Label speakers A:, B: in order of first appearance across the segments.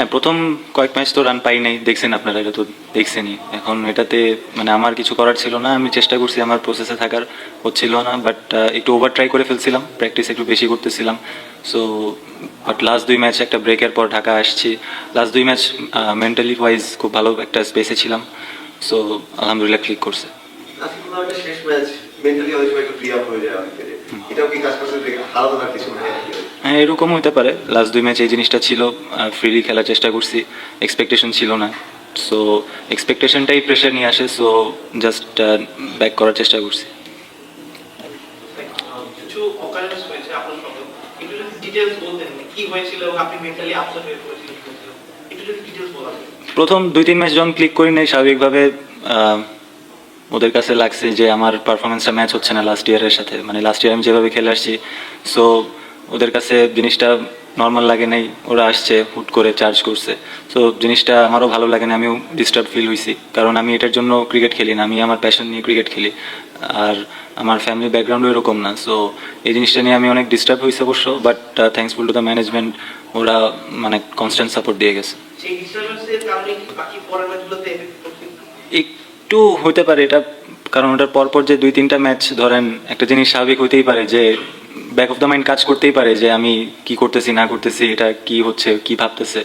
A: হ্যাঁ প্রথম কয়েক ম্যাচ তো রান পাই নাই দেখছেন আপনারা এটা তো দেখছেনই। এখন এটাতে মানে আমার কিছু করার ছিল না আমি চেষ্টা করছি আমার প্রসেসে থাকার হচ্ছিল না বাট একটু ওভার ট্রাই করে ফেলছিলাম প্র্যাকটিস একটু বেশি করতেছিলাম। সো বাট লাস্ট দুই ম্যাচ একটা ব্রেকের পর ঢাকা আসছি। লাস্ট দুই ম্যাচ মেন্টালি ওয়াইজ খুব ভালো একটা স্পেসে ছিলাম। সো আলহামদুলিল্লাহ ক্লিক করছে।
B: শেষ ম্যাচ মেন্টালি হয়ে যায় এটাও কি কাজ করছে কিছু
A: হ্যাঁ এরকম হতে পারে। লাস্ট দুই ম্যাচ এই জিনিসটা ছিল ফ্রিলি খেলার চেষ্টা করছি এক্সপেকটেশন ছিল না। সো এক্সপেকটেশনটাই প্রেশার নিয়ে আসে সো জাস্ট ব্যাক করার চেষ্টা করছি। প্রথম দুই তিন ম্যাচ যখন ক্লিক করি নাই স্বাভাবিকভাবে ওদের কাছে লাগছে যে আমার পারফরমেন্সটা ম্যাচ হচ্ছে না লাস্ট ইয়ারের সাথে। মানে লাস্ট ইয়ার আমি যেভাবে খেলে আসছি সো ওদের কাছে জিনিসটা নর্মাল লাগে নাই ওরা আসছে হুট করে চার্জ করছে। সো জিনিসটা আমারও ভালো লাগে না আমিও ডিস্টার্ব ফিল হয়েছি কারণ আমি এটার জন্য ক্রিকেট খেলি না আমি আমার প্যাশন নিয়ে ক্রিকেট খেলি। আর আমার ফ্যামিলি ব্যাকগ্রাউন্ডও এরকম না। সো এই জিনিসটা নিয়ে আমি অনেক ডিস্টার্ব হয়েছি অবশ্য but thanksful to the management ওরা মানে কনস্ট্যান্ট সাপোর্ট দিয়ে গেছে। একটু হতে পারে এটা কারণ ওটার পরপর যে দুই তিনটা ম্যাচ ধরেন একটা জিনিস স্বাভাবিক হতেই পারে যে ব্যাক অফ দ্য মাইন্ড কাজ করতেই পারে যে আমি কি করতেছি না করতেছি এটা কি হচ্ছে কি ভাবতেছে।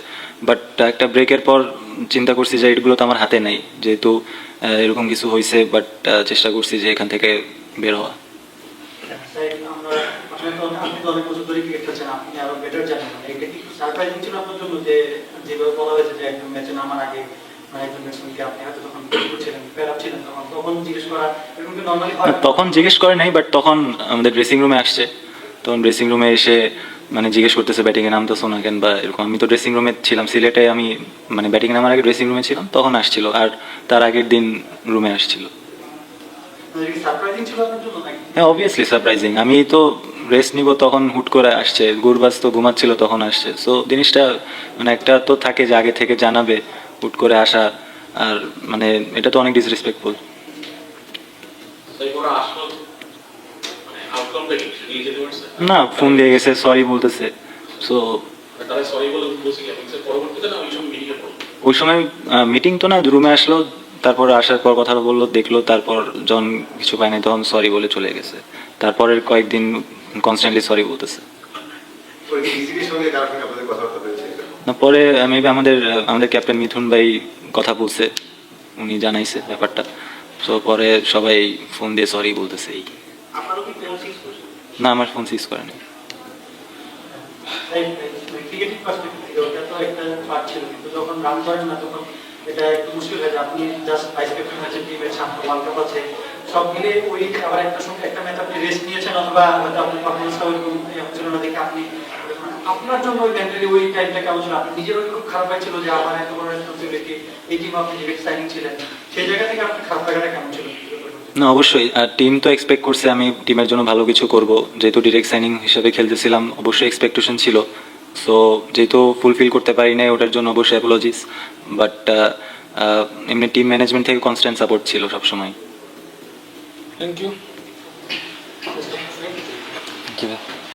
A: বাট একটা ব্রেকের পর চিন্তা করছি যে এগুলো তো আমার হাতে নেই যেহেতু এরকম কিছু হয়েছে বাট চেষ্টা করছি যে এখান থেকে বের হওয়া। না, তখন জিজ্ঞেস করে নাই বাট তখন আমাদের ড্রেসিং রুমে আসছে। তখন ড্রেসিং রুমে এসে মানে জিজ্ঞেস করতেছে ব্যাটিংয়ে নামতেছো না কেন? বা এরকম। আমি তো ড্রেসিং রুমে ছিলাম। সিলেটে আমি মানে ব্যাটিং নামার আগে ড্রেসিং রুমে ছিলাম তখন আসছিল আর তার আগের দিন রুমে আসছিল। হ্যাঁ অবভিয়াসলি সারপ্রাইজিং আমি তো রেস্ট নিব তখন হুট করে আসছে। গুরবাজ তো ঘুমাচ্ছিল তখন আসছে। সো জিনিসটা মানে একটা তো থাকে যে আগে থেকে জানাবে হুট করে আসা আর মানে এটা তো অনেক ডিসরেসপেক্টফুল
C: তাই ওরা আসলো মানে আউটকামটা কি নিয়ে যেতে পারছে
A: না ফোন দিয়ে গেছে সরি বলতেছে। সো
C: ওই সময়
A: মিটিং তো না রুমে আসলো তারপর আসার পর কথা বলল দেখল তারপর যখন কিছু পায় নাই তখন সরি বলে চলে গেছে। তারপরের কয়েকদিন কনস্ট্যান্টলি সরি বলতেছে। না পরে মেবি আমাদের আমাদের ক্যাপ্টেন মিথুন ভাই কথা বলছে উনি জানাইছে ব্যাপারটা। তো পরে সবাই ফোন দিয়ে সরি বলতেছে এই। না আমার ফোন সিজ করেনি।
D: ক্রিকেটিভ পার্সপেক্টিভ থেকে ওটা তো একটা পার্ট ছিল কিন্তু যখন রান করেন না তখন এটা একটু মুশকিল যায়। আপনি জাস্ট ভাইস ক্যাপ্টেন আছেন টিমের সামনে ওয়ার্ল্ড কাপ আছে সব মিলে ওই আবার একটা সঙ্গে একটা ম্যাচ আপনি রেস্ট নিয়েছেন অথবা হয়তো আপনার পারফরমেন্সটা ওইরকম না দেখে আপনি আপনার জন্য ওই মেন্টালি ওই টাইমটা কেমন ছিল? আপনি নিজেরও খুব খারাপ লাগছিল যে আমার এত বড় রেসপন্সিবিলিটি এই টিম আপনি ডিরেক্ট সাইনিং ছিলেন সেই জায়গা থেকে আপনার খারাপ লাগাটা কেমন ছিল?
A: না অবশ্যই। আর টিম তো এক্সপেক্ট করছে আমি টিমের জন্য ভালো কিছু করব। যেহেতু ডিরেক্ট সাইনিং হিসেবে খেলতেছিলাম অবশ্যই এক্সপেকটেশন ছিল। সো যেহেতু ফুলফিল করতে পারি নাই ওটার জন্য অবশ্যই অ্যাপোলজিস বাট এমনি টিম ম্যানেজমেন্ট থেকে কনস্ট্যান্ট সাপোর্ট ছিল সব সময়
C: থ্যাংক ইউ.